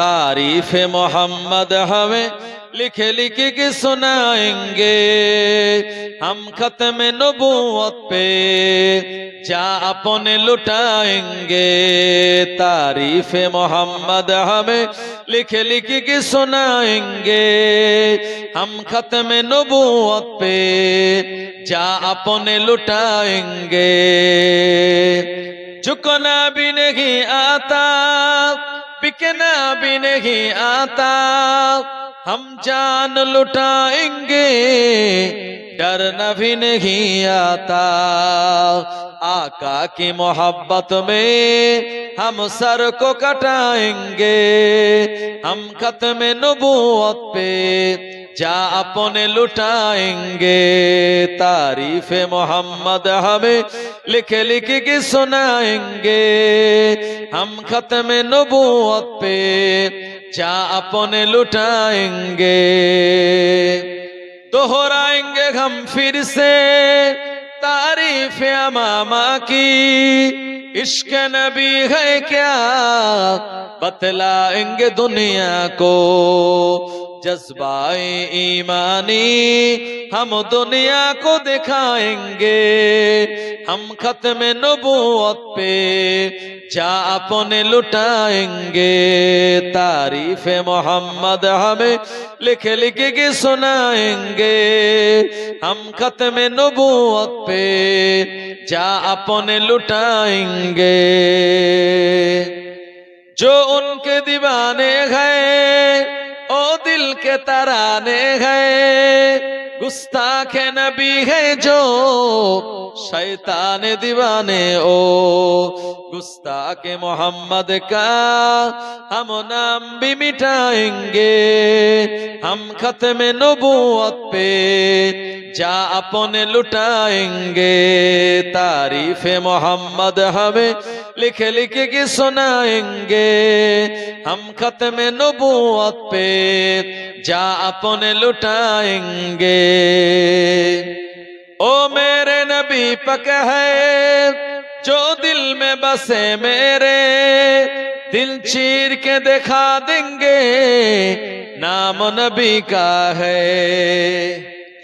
तारीफ मोहम्मद हमें लिखे लिखे के सुनाएंगे हम खत्म नबूवत पे जा अपने लुटाएंगे तारीफ मोहम्मद हमें लिखे लिखे के सुनाएंगे हम खत्म नबूवत पे जा अपने लुटाएंगे झुकना भी नहीं आता بکنا بھی نہیں آتا ہم جان لٹائیں گے۔ ڈر نبی نہیں آتا آقا کی محبت میں ہم سر کو کٹائیں گے ہم ختم نبوت پہ جا اپنے لٹائیں گے تعریف محمد ہمیں لکھ لکھ کے سنائیں گے ہم ختم نبوت پہ جا اپنے لٹائیں گے دوہرائیں گے ہم پھر سے تعریف اماما کی۔ عشق نبی ہے کیا؟ بتلائیں گے دنیا کو۔ जज्बाए ईमानी हम दुनिया को दिखाएंगे हम खत्म नबूवत पे जा अपने लुटाएंगे तारीफ मोहम्मद हमें लिख लिख के सुनाएंगे हम खत्म नबूवत पे जा अपने लुटाएंगे जो उनके दीवाने गए دل کے ترانے ہیں۔ گستاخ نبی ہے جو जो शैतान दीवाने ओ गुस्ताख मोहम्मद का हम नाम भी मिटाएंगे हम खत्म नबूवत पे जा अपने लुटाएंगे तारीफ मोहम्मद हमें लिख लिख के सुनाएंगे हम खत्म नबूवत पे जा अपने लुटाएंगे ओ मेरे دیپک ہے جو دل میں بسے میرے دل چیر کے دکھا دیں گے نام نبی کا ہے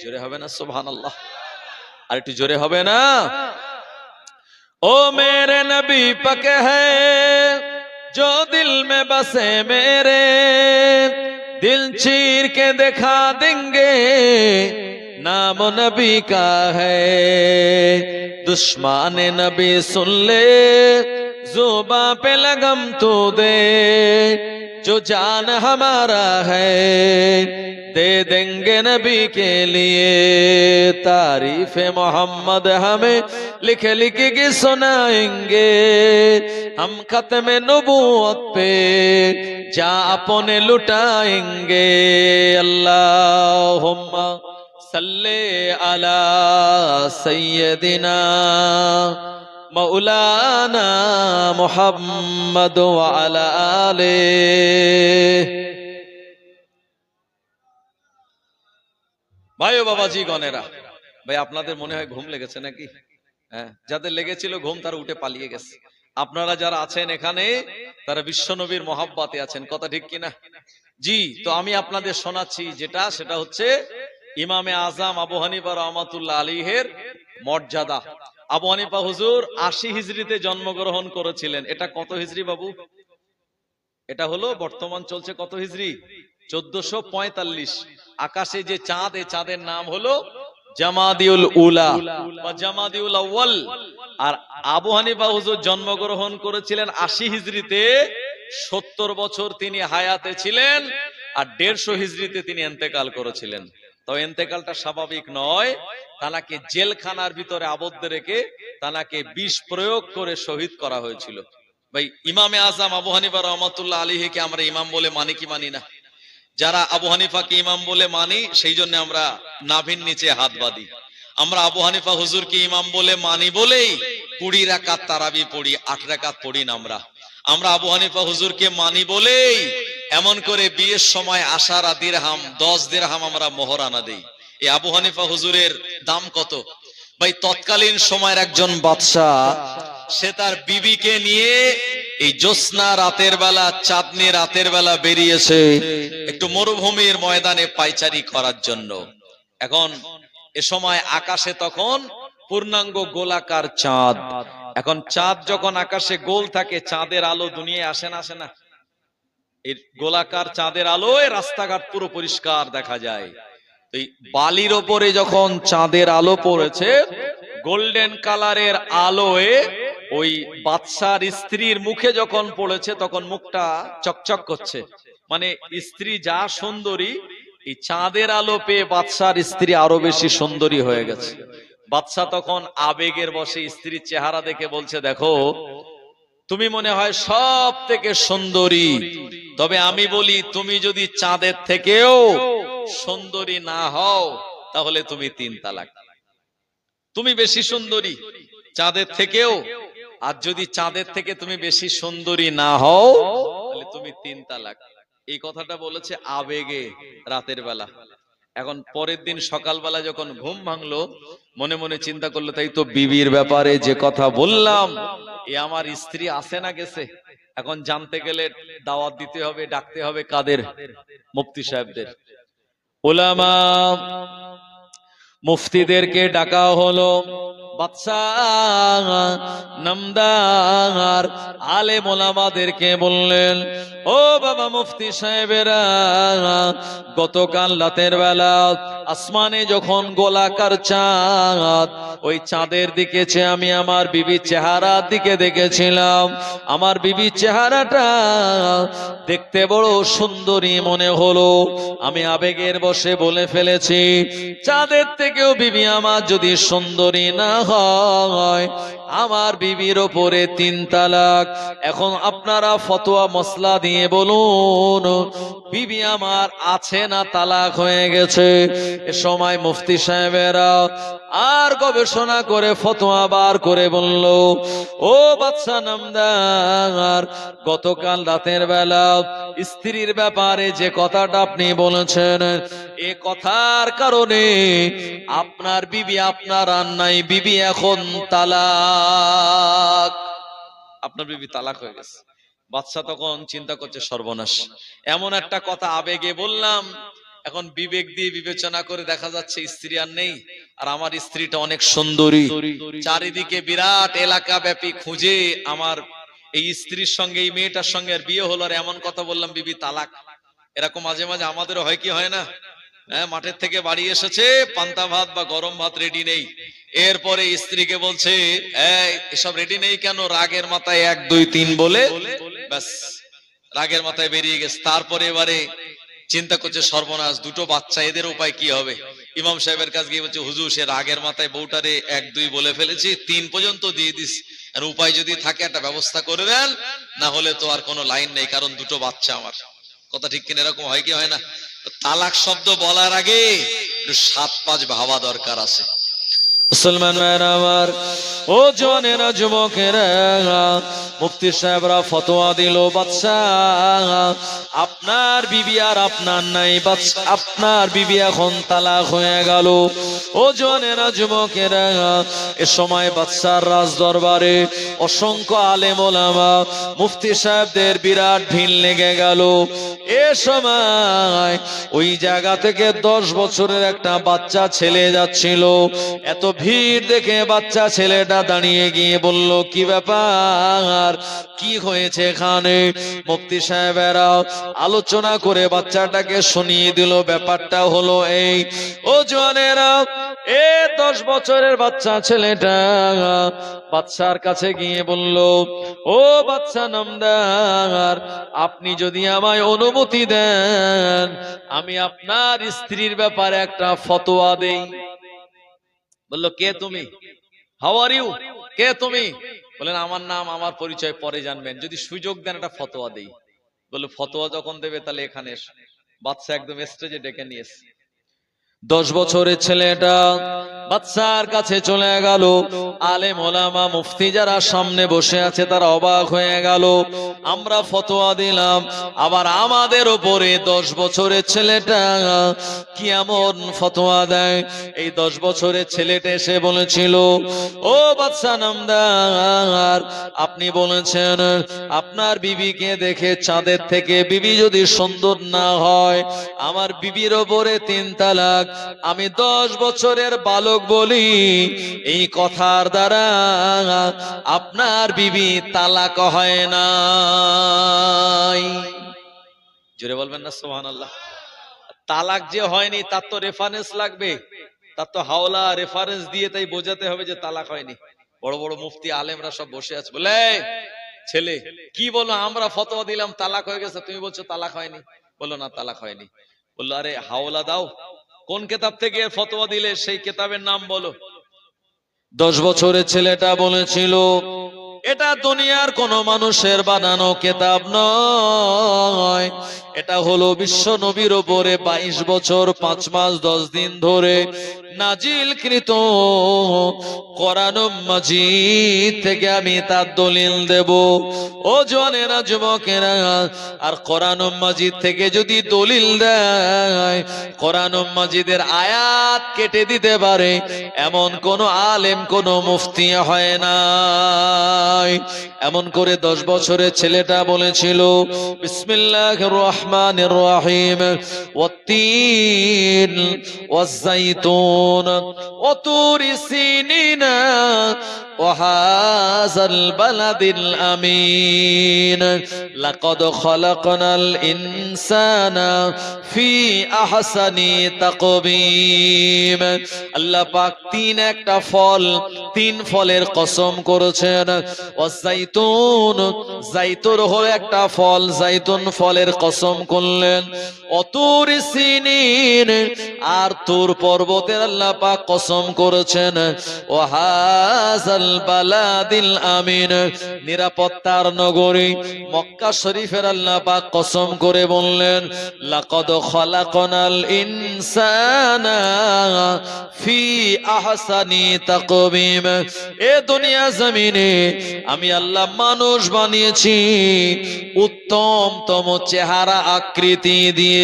جورے ہوئے نا سبحان اللہ آرٹی جرے جورے ہوئے نا او میرے نبی پک ہے جو دل میں بسے میرے دل چیر کے دکھا دیں گے नाम नबी का है दुश्मन नबी सुन ले जुबा पे लगम तू दे जो जान हमारा है दे देंगे नबी के लिए तारीफ मोहम्मद हमें लिख लिख के सुनाएंगे हम खत्म नबूवत पे जा अपने लुटाएंगे अल्लाहुम्मा সাল্লে আলা সৈয়দিনা মৌলানা মোহাম্মদ আলালে ভাই ও বাবাজি, গণেরা। ভাই, আপনাদের মনে হয় ঘুম লেগেছে নাকি? হ্যাঁ যাদের লেগেছিল ঘুম তারা উঠে পালিয়ে গেছে। আপনারা যারা আছেন এখানে, তারা বিশ্বনবীর মহাব্বাতে আছেন। কথা ঠিক কিনা? জি, তো আমি আপনাদের শোনাচ্ছি যেটা, সেটা হচ্ছে ইমামে আজম আবু হানিফা রহমাতুল্লাহ আলীহের মর্যাদা। আবু হানিফা হুজুর আশি হিজড়িতে জন্মগ্রহণ করেছিলেন। এটা কত হিজড়ি বাবু? এটা হলো বর্তমান চলছে কত হিজড়ি? চোদ্দশো পঁয়তাল্লিশ। আকাশে যে চাঁদ এই চাঁদের নাম হলো জামাদিউল উলা বা জামাদিউল আউয়াল। আর আবু হানিফা হুজুর জন্মগ্রহণ করেছিলেন আশি হিজড়িতে। সত্তর বছর তিনি হায়াতে ছিলেন আর দেড়শো হিজড়িতে তিনি এন্তেকাল করেছিলেন। তো এন্তেকালটা স্বাভাবিক নয়। তানাকে জেলখানার ভিতরে আবদ্ধ রেখে তানাকে বিষ প্রয়োগ করে শহীদ করা হয়েছিল। ভাই, ইমামে আজম আবু হানিফা রহমতুল্লাহ আলীকে আমরা ইমাম বলে মানি কি মানি না? যারা আবু হানিফাকে ইমাম বলে মানি, সেই জন্য আমরা নাভির নিচে হাত বাঁধি। আমরা আবু হানিফা হুজুরকে ইমাম বলে মানি বলেই কুড়ি রাকাত তারাবি পড়ি, আট রাকাত পড়ি না আমরা। আমরা আবু হানিফা হুজুরকে মানি বলেই এমন করে বিয়ের সময় আশারা দিরহাম, দশ দিরহাম আমরা মোহরানা দেই। এই আবু হানিফা হুজুরের দাম কত? ভাই, তৎকালীন সময়ের একজন বাদশাহ, সে তার বিবিকে নিয়ে এই জ্যোৎস্না রাতের বেলা, চাঁদনি রাতের বেলা বেরিয়েছে একটু মরুভূমির ময়দানে পাইচারি করার জন্য। এখন এ সময় আকাশে তখন পূর্ণাঙ্গ গোলাকার চাঁদ। এখন চাঁদ যখন আকাশে গোল থাকে, চাঁদের আলো দুনিয়ায় আসে না আসে না। এই গোলাকার চাঁদের আলোয় রাস্তাঘাট পুরো পরিষ্কার দেখা যায়। এই বালির ওপরে যখন চাঁদের আলো পড়েছে, গোল্ডেন কালারের আলোয় ওই বাদশার স্ত্রীর মুখে যখন পড়েছে, তখন মুখটা চকচক করছে। মানে স্ত্রী যা সুন্দরী, এই চাঁদের আলো পেয়ে বাদশার স্ত্রী আরও বেশি সুন্দরী হয়ে গেছে। বাদশা তখন আবেগের বসে স্ত্রীর চেহারা দেখে বলছে, দেখো, তুমি মনে হয় সব থেকে সুন্দরী। তবে আমি বলি, তুমি যদি চাঁদের থেকেও সুন্দরী না হও, তাহলে তুমি তিন তালাক। তুমি বেশি সুন্দরী চাঁদের থেকেও, আর যদি চাঁদের থেকে তুমি বেশি সুন্দরী না হও, তাহলে তুমি তিন তালাক। এই কথাটা বলেছে আবেগে রাতের বেলা। এখন পরের দিন সকালবেলা যখন ঘুম ভাঙলো, মনে মনে চিন্তা করল, তাই তো বিবির ব্যাপারে যে কথা বললাম, এ আমার স্ত্রী আসে না গেছে? এখন জানতে গেলে দাওয়াত দিতে হবে, ডাকতে হবে কাদের? মুফতি সাহেবদের। ওলামা মুফতিদেরকে ডাকা হলো বললেন, ও বাবা মুফতি সাহেবেরা, গতকাল রাতের বেলা আসমানে যখন গোলাকার চাঁদ, ওই চাঁদের দিকে আমি আমার বিবি চেহারার দিকে দেখেছিলাম, আমার বিবি চেহারাটা দেখতে বড় সুন্দরী মনে হলো। আমি আবেগের বসে বলে ফেলেছি, চাঁদের থেকেও বিবি আমার যদি সুন্দরী না হয় আমার বিবির ওপরে তিন তালাক। এখন আপনারা ফতোয়া মশলা দিয়ে বলুন, বিবি আমার আছে না তালাক হয়ে গেছে? এ সময় মুফতি সাহেবেরা আর গবেষণা করে ফতোয়া বার করে বলল, ও বাচ্চা নামদার, গতকাল রাতের বেলা স্ত্রীর ব্যাপারে যে কথাটা আপনি বলেছেন এ কথার কারণে আপনার বিবি আপনার আর বিবি এখন তালাক। আপনার বিবি তালাক হয়ে গেছে। বাচ্চা তখন চিন্তা করছে সর্বনাশ। এমন একটা কথা আবেগে বললাম, এখন বিবেক দিয়ে বিবেচনা করে দেখা যাচ্ছে স্ত্রী আর নেই, আর আমার স্ত্রীটা অনেক সুন্দরী। চারিদিকে বিরাট এলাকা ব্যাপী খুঁজে আমার এই স্ত্রীর সঙ্গে, এই মেয়েটার সঙ্গে বিয়ে হলো, আর এমন কথা বললাম, বিবি তালাক। এরকম মাঝে মাঝে আমাদেরও হয় কি হয় না? মাঠের থেকে বাড়ি এসেছে, পান্তা ভাত বা গরম ভাত রেডি নেই। এরপরে স্ত্রীকে বলছে এসব রেডি নেই কেন? রাগের মাথায় এক, দুই, তিন বলে ব্যাস, রাগের মাথায় বেরিয়ে গেছে। তারপরে এবারে চিন্তা করছে সর্বনাশ, দুটো বাচ্চা, এদের উপায় কি হবে? ইমাম সাহেবের কাছে গিয়ে বলছে, হুজুর, সে রাগের মাথায় বউটারে এক, দুই বলে ফেলেছি, তিন পর্যন্ত দিয়ে দিস। আর উপায় যদি থাকে, একটা ব্যবস্থা করে দেন, না হলে তো আর কোনো লাইন নেই, কারণ দুটো বাচ্চা আমার। কথা ঠিক কিনা, এরকম হয় কি হয় না? তালাক শব্দ বলার আগে সাত, পাঁচ ভাবা দরকার আছে। আপনার বিবি আর আপনার নাই আপনার বিবি এখন তালাক হয়ে গেল। ও জনেরা যুবকেরা, এ সময় বাচ্চার রাজ দরবারে অসংখ্য আলেম মুফতি সাহেবদের বিরাট ভিড় লেগে গেল। এ সময় ওই জায়গা থেকে দশ বছরের একটা বাচ্চা ছেলে যাচ্ছিল। এত ভিড় দেখে বাচ্চা ছেলেটা দাঁড়িয়ে গিয়ে বলল, কি ব্যাপার? কি হয়েছে এখানে? মুফতি সাহেবেরা আলোচনা করে বাচ্চাটাকে শুনিয়ে দিল। ব্যাপারটা হলো এই, ও জোয়ানেরা এ দশ বছরের বাচ্চা ছেলেটা বাচ্চার কাছে গিয়ে বলল, ও বাচ্চা নামদার, আপনি যদি আমায় অনুমতি দেন, আমি আপনার স্ত্রীর ব্যাপারে একটা ফতোয়া দেই। বলল, কে তুমি? হাউ আর ইউ কে তুমি? বলেন আমার নাম, আমার পরিচয় পরে জানবেন। যদি সুযোগ দেন একটা ফতোয়া দেই। বলল, ফতোয়া যখন দেবে তাহলে এখানে বাচ্চা একদম স্টেজে ডেকে নিয়ে এসে দশ বছরের ছেলেটা বাচ্চার কাছে চলে গেল। আলেম ওলামা মুফতি যারা সামনে বসে আছে, তারা অবাক হয়ে গেল। আমরা ফতোয়া দিলাম, আবার আমাদের ওপরে দশ বছরের ছেলেটা কি এমন ফতোয়া দেয়? এই দশ বছরের ছেলেটা এসে বলেছিল, ও বাচ্চা নামদার, আপনি বলেছেন, আপনার বিবিকে দেখে চাঁদের থেকে বিবি যদি সুন্দর না হয়, আমার বিবির ওপরে তিন তালাক, আমি দশ বছরের বালক বলি, এই কথার দ্বারা আপনার বিবি তালাক হয় নাই। জোরে বলবেন না সোহান আল্লাহ তালাক যে হয়নি, তার তো রেফারেন্স লাগবে। তার তো হাওলা রেফারেন্স দিয়ে তাই বোঝাতে হবে যে তালাক হয়নি। বড় বড় মুফতি আলেমরা সব বসে আছে। বলে ছেলে, কি বলো, আমরা ফতোয়া দিলাম, তালাক হয়ে গেছে। তুমি বলছো তালাক হয়নি? বলল, না, তালাক হয়নি। বলল, আরে, হাওলা দাও। কোন কেতাব থেকে ফতোয়া দিলে সেই কেতাবের নাম বলো? দশ বছরের ছেলেটা বলেছিল এটা দুনিয়ার কোন মানুষের বানানো কেতাব নয়। এটা হলো বিশ্ব নবীর ওপরে বাইশ বছর, পাঁচ মাস, দশ দিন ধরে নাজিল কৃত কোরআন মাজিদ থেকে আমি তার দলিল দেব। ও জনেরা যুবকেরা, আর কোরআন মাজিদ থেকে যদি দলিল দেয়, কোরআন মাজিদের আয়াত কেটে দিতে পারে। এমন কোন আলেম, কোন মুফতি হয় নাই এমন করে দশ বছরের ছেলেটা বলেছিল বিসমিল্লাহ রহমান রহিম ওয়াত্তিন ওয়াজ্জাইতুন ওতুর সিনিনা وهذا البلد الأمين لقد خلقنا الإنسان في أحسن تقويم আল্লাহ পাক তিন একটা ফল তিন ফলের কসম করেছেন ওয়াজাইতুন জাইতুর হলো একটা ফল জাইতুন ফলের কসম করলেন অতুর সিনিন, আর তোর পর্বতের আল্লাহ পাক কসম করেছেন ওয়াহাজাল বালাদিল আমিন নিরাপত্তার নগরী মক্কা শরীফের আল্লাহ পাক কসম করে বললেন, লাকাদ খলাকনাল ইনসানা ফি আহসানি তাকবীম এ দুনিয়া জমিনে আমি আল্লাহ মানুষ বানিয়েছি, উত্তমতম চেহারা আকৃতি দিয়ে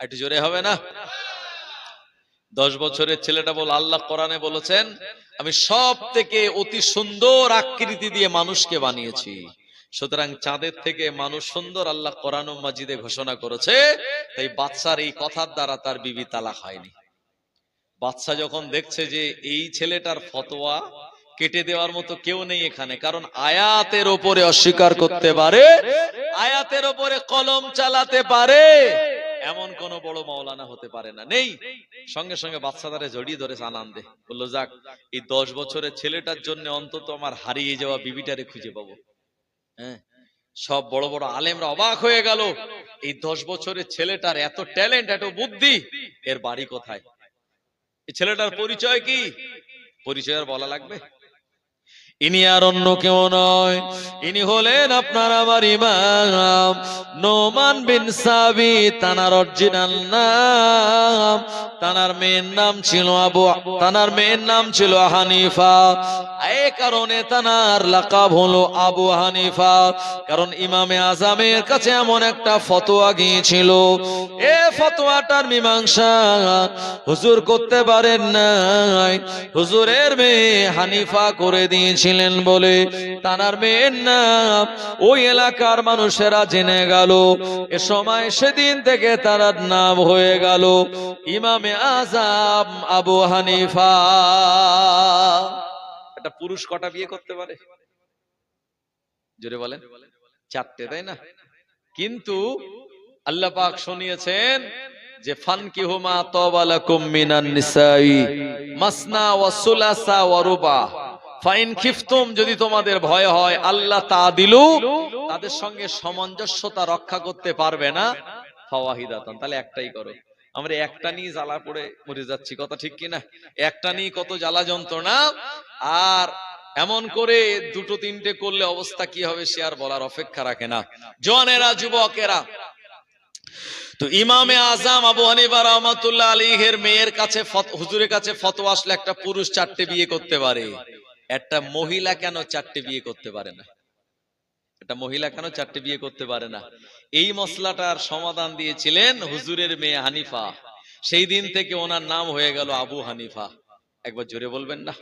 একটু জোরে হবে না? দশ বছরের ছেলেটা বল, আল্লাহ কোরআনে বলেছেন, আমি সব থেকে অতি সুন্দর আকৃতি দিয়ে মানুষকে বানিয়েছি। সুতরাং চাঁদের থেকে মানুষ সুন্দর আল্লাহ কোরআন মাজিদে ঘোষণা করেছে, তাই বাচ্চার এই কথার দ্বারা তার বিবি তালা হয়নি। বাচ্চা যখন দেখছে যে এই ছেলেটার ফতোয়া কেটে দেওয়ার মতো কেউ নেই এখানে। কারণ আয়াতের ওপরে অস্বীকার করতে পারে, আয়াতের ওপরে কলম চালাতে পারে। এমন কোন বড় মাওলানা হতে পারে না। নেই। সঙ্গে সঙ্গে বাচ্চাদারে জড়িয়ে ধরে আনন্দে বলল, যাক, এই দশ বছরের ছেলেটার জন্য অন্তত আমার হারিয়ে যাওয়া বিবিটারে খুঁজে পাবো। হ্যাঁ? সব বড় বড় আলেমরা অবাক হয়ে গেল। এই দশ বছরের ছেলেটার এত ট্যালেন্ট, এত বুদ্ধি, এর বাড়ি কোথায়? এই ছেলেটার পরিচয় কি? পরিচয় আর বলা লাগবে? ইনি আর অন্য কেউ নয়। ইনি হলেন আপনার আমার ইমাম, নোমান বিন সাবি তানার অরিজিনাল নাম। তানার মেয়ের নাম ছিল আবু, তানার মেয়ের নাম ছিল হানিফা। এই কারণে তানার লাকাব হলো আবু হানিফা, কারণ ইমামে আজামের কাছে এমন একটা ফতোয়া গিয়েছিল। এ ফতোয়াটার মীমাংসা হুজুর করতে পারেন নাই। হুজুরের মেয়ে হানিফা করে দিয়েছিলেন বলে তানার মেয়ের নাম ওই এলাকার মানুষেরা জেনে গেল। এ সময় সেদিন থেকে তার নাম হয়ে গেল ইমামে আজাম আবু হানিফা। একটা পুরুষ কটা বিয়ে করতে পারে? জোরে বলেন। চারটে, তাই না? কিন্তু আল্লাহ পাক শুনিয়েছেন যে ফানকি হুমা তবালাকুম মিনান মাসনা ওয়া সুলাসা ওয়া রুবা। যদি তোমাদের ভয় হয়, আল্লাহ তা তাদের সঙ্গে রক্ষা করতে পারবে না। তাহলে একটাই করো। আমরা একটা নিয়ে জ্বালা পড়ে মরে যাচ্ছি, কথা ঠিক কিনা? একটা নিয়ে কত জ্বালা যন্ত্রণা। আর এমন করে দুটো তিনটে করলে অবস্থা কি হবে সে আর বলার অপেক্ষা রাখে না। জনেরা যুবকেরা। তো ইমামে আজম আবু হানিফা রহমাতুল্লাহ আলীহের মেয়ের কাছে হুজুরের কাছে ফতোয়া আসলে একটা পুরুষ চারটে বিয়ে করতে পারে। একটা মহিলা কেন চারটে বিয়ে করতে পারে না? একটা মহিলা কেন চারটে বিয়ে করতে পারে না? এই মশলাটার সমাধান দিয়েছিলেন হুজুরের মেয়ে হানিফা। সেই দিন থেকে ওনার নাম হয়ে গেল আবু হানিফা। একবার জোরে বলবেন না?